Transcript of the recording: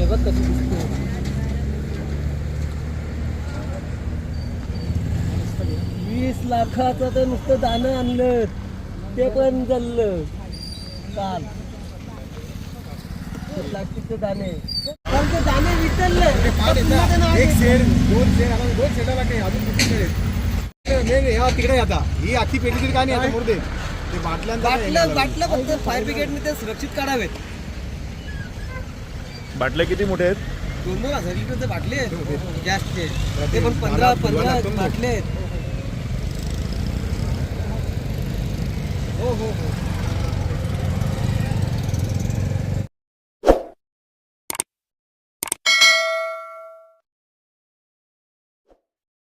आहे बघ कशी दिसते वीस लाखाचं तर नुसतं दाणं आणलं. ते पण जल्लं काल प्लास्टिकचे दाणे. काल ते दाणे विचारले एक शेड दोन आता दोन शेडा लागते अजून किती शेड आहेत? मेन ह्या तिकडे आता. ही आखी पेटी तरी काय नाही आता मोरदे ते बाटल्यांचा काय बाटलं आहे? बाटलं फक्त फायर ब्रिगेडने ते सुरक्षित काढावेत. बाटल्या किती मोठे आहेत? दोन दोन हजार लिटरचे बाटले आहेत. गॅसचे. ते पण पंधरा पंधरा बाटले आहेत. हो हो हो.